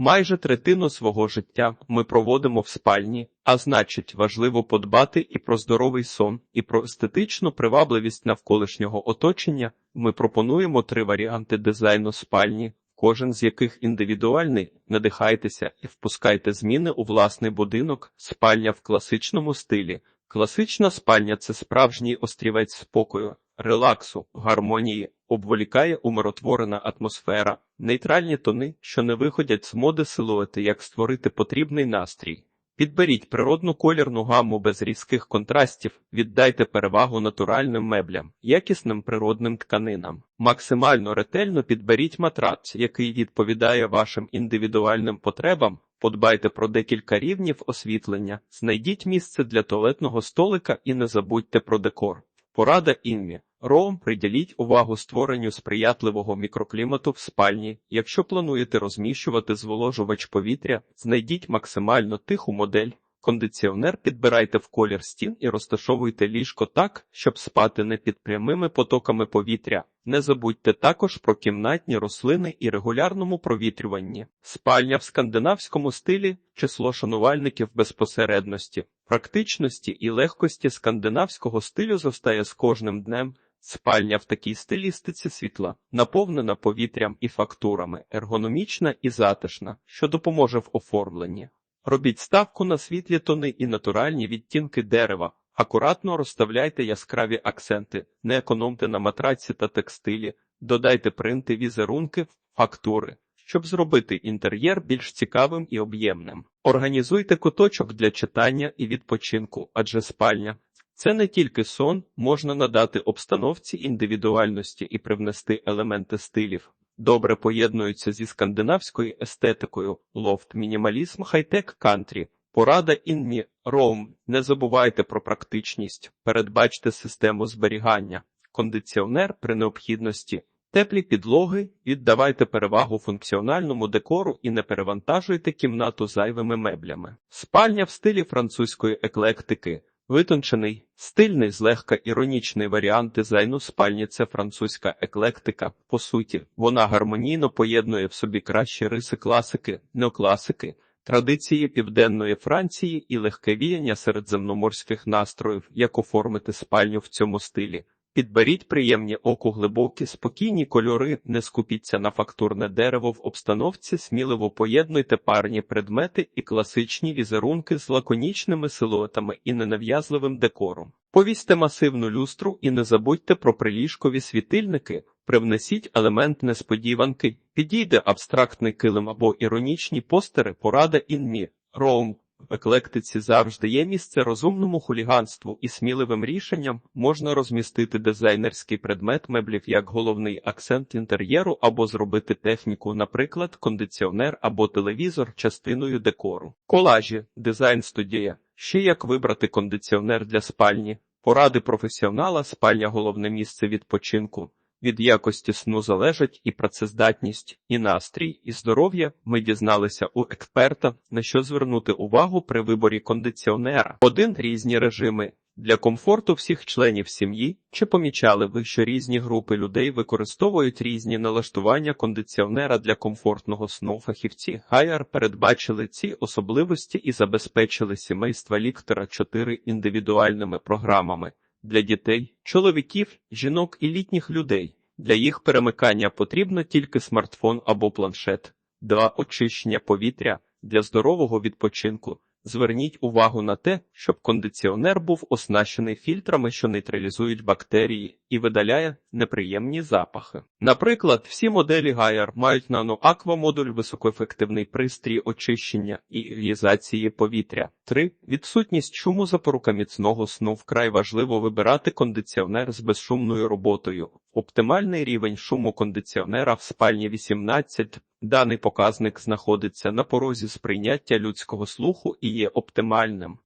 Майже третину свого життя ми проводимо в спальні, а значить, важливо подбати і про здоровий сон, і про естетичну привабливість навколишнього оточення. Ми пропонуємо три варіанти дизайну спальні, кожен з яких індивідуальний. Надихайтеся і впускайте зміни у власний будинок, спальня в класичному стилі. Класична спальня це справжній острівець спокою, релаксу, гармонії, обволікає умиротворена атмосфера, нейтральні тони, що не виходять з моди силуети, як створити потрібний настрій. Підберіть природну колірну гамму без різких контрастів, віддайте перевагу натуральним меблям, якісним природним тканинам. Максимально ретельно підберіть матрац, який відповідає вашим індивідуальним потребам. Подбайте про декілька рівнів освітлення, знайдіть місце для туалетного столика і не забудьте про декор. Порада інмі. Роум приділіть увагу створенню сприятливого мікроклімату в спальні. Якщо плануєте розміщувати зволожувач повітря, знайдіть максимально тиху модель. Кондиціонер підбирайте в колір стін і розташовуйте ліжко так, щоб спати не під прямими потоками повітря. Не забудьте також про кімнатні рослини і регулярному провітрюванні. Спальня в скандинавському стилі, число шанувальників безпосередності, практичності і легкості скандинавського стилю зростає з кожним днем. Спальня в такій стилістиці світла, наповнена повітрям і фактурами, ергономічна і затишна, що допоможе в оформленні. Робіть ставку на світлі тони і натуральні відтінки дерева. Акуратно розставляйте яскраві акценти, не економте на матраці та текстилі, додайте принти, візерунки, фактури, щоб зробити інтер'єр більш цікавим і об'ємним. Організуйте куточок для читання і відпочинку, адже спальня це не тільки сон, можна надати обстановці індивідуальності і привнести елементи стилів. Добре поєднуються зі скандинавською естетикою, лофт, мінімалізм, хай-тек, кантрі. Порада інмі, роум. Не забувайте про практичність, передбачте систему зберігання, кондиціонер при необхідності, теплі підлоги, віддавайте перевагу функціональному декору і не перевантажуйте кімнату зайвими меблями. Спальня в стилі французької еклектики. Витончений, стильний, злегка іронічний варіант дизайну спальні це французька еклектика. По суті, вона гармонійно поєднує в собі кращі риси класики, неокласики, традиції південної Франції і легке віяння середземноморських настроїв, як оформити спальню в цьому стилі. Підберіть приємні оку глибокі, спокійні кольори, не скупіться на фактурне дерево в обстановці, сміливо поєднуйте парні предмети і класичні візерунки з лаконічними силуетами і ненав'язливим декором. Повісьте масивну люстру і не забудьте про приліжкові світильники, привнесіть елемент несподіванки, підійде абстрактний килим або іронічні постери, порада інмі, роум. В еклектиці завжди є місце розумному хуліганству і сміливим рішенням можна розмістити дизайнерський предмет меблів як головний акцент інтер'єру або зробити техніку, наприклад, кондиціонер або телевізор частиною декору. Колажі, дизайн студія. Ще як вибрати кондиціонер для спальні, поради професіонала, спальня головне місце відпочинку. Від якості сну залежать і працездатність, і настрій, і здоров'я. Ми дізналися у експерта, на що звернути увагу при виборі кондиціонера. Один різні режими для комфорту всіх членів сім'ї. Чи помічали ви, що різні групи людей використовують різні налаштування кондиціонера для комфортного сну? Фахівці Гайар передбачили ці особливості і забезпечили сімейства ліктора чотири індивідуальними програмами для дітей, чоловіків, жінок і літніх людей. Для їх перемикання потрібно тільки смартфон або планшет, 2. очищення повітря для здорового відпочинку. Зверніть увагу на те, щоб кондиціонер був оснащений фільтрами, що нейтралізують бактерії і видаляє неприємні запахи. Наприклад, всі моделі Гайер мають нано-аква-модуль, високоефективний пристрій очищення і іонізації повітря. 3. відсутність шуму запорука міцного сну вкрай важливо вибирати кондиціонер з безшумною роботою. Оптимальний рівень шуму кондиціонера в спальні 18. Даний показник знаходиться на порозі сприйняття людського слуху і є оптимальним.